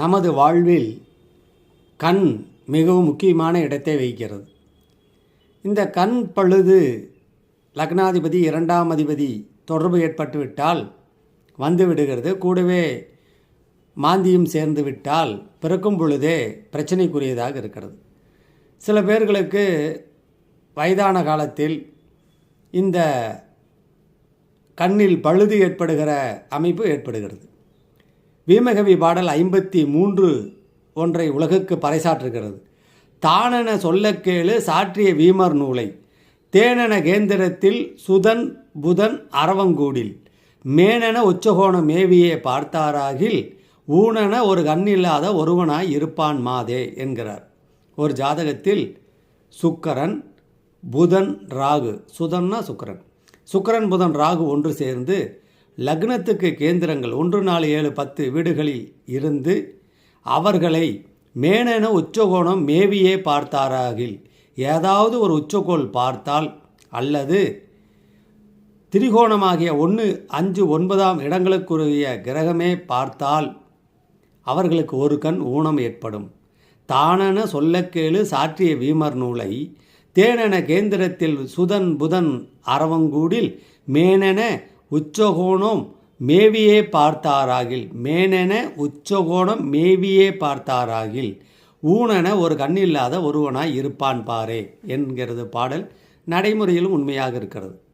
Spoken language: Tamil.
நமது வாழ்வில் கண் மிகவும் முக்கியமான இடத்தை வகிக்கிறது. இந்த கண் பழுது லக்னாதிபதி இரண்டாம் அதிபதி தொடர்பு ஏற்பட்டுவிட்டால் வந்து விடுகிறது. கூடவே மாந்தியும் சேர்ந்து விட்டால் பிறக்கும் பொழுதே பிரச்சனைக்குரியதாக இருக்கிறது. சில பேர்களுக்கு வயதான காலத்தில் இந்த கண்ணில் பழுது ஏற்படுகிற அமைப்பு ஏற்படுகிறது. வீமகவி பாடல் ஐம்பத்தி மூன்று ஒன்றை உலகுக்கு பறைசாற்றுகிறது. தானென சொல்லக்கேளு சாற்றிய வீமர் நூலை. தேனென கேந்திரத்தில் சுதன் புதன் அரவங்கூடில். மேனென உச்சகோண மேவியே பார்த்தாராகில். ஊனென ஒரு கண்ணில்லாத ஒருவனாய் இருப்பான் மாதே என்கிறார். ஒரு ஜாதகத்தில் சுக்கரன் புதன் ராகு. சுதன்னா சுக்கரன். சுக்கரன் புதன் ராகு ஒன்று சேர்ந்து லக்னத்துக்கு கேந்திரங்கள் ஒன்று நாலு ஏழு பத்து வீடுகளில் இருந்து அவர்களை மேனென உச்சகோணம் மேவியே பார்த்தாராகில். ஏதாவது ஒரு உச்சகோள் பார்த்தால் அல்லது திரிகோணமாகிய ஒன்று அஞ்சு ஒன்பதாம் இடங்களுக்குரிய கிரகமே பார்த்தால் அவர்களுக்கு ஒரு கண் ஊனம் ஏற்படும். தானென சொல்லக்கேளு சாற்றிய வீமர் நூலை தேனென கேந்திரத்தில் சுதன் புதன் அரவங்கூடில் மேனென உச்சகோணம் மேவியே பார்த்தாராகில். மேனென உச்சகோணம் மேவியே பார்த்தாராகில். ஊனென ஒரு கண்ணில்லாத ஒருவனாய் இருப்பான் பாரே என்கிறது பாடல் நடைமுறையிலும் உண்மையாக இருக்கிறது.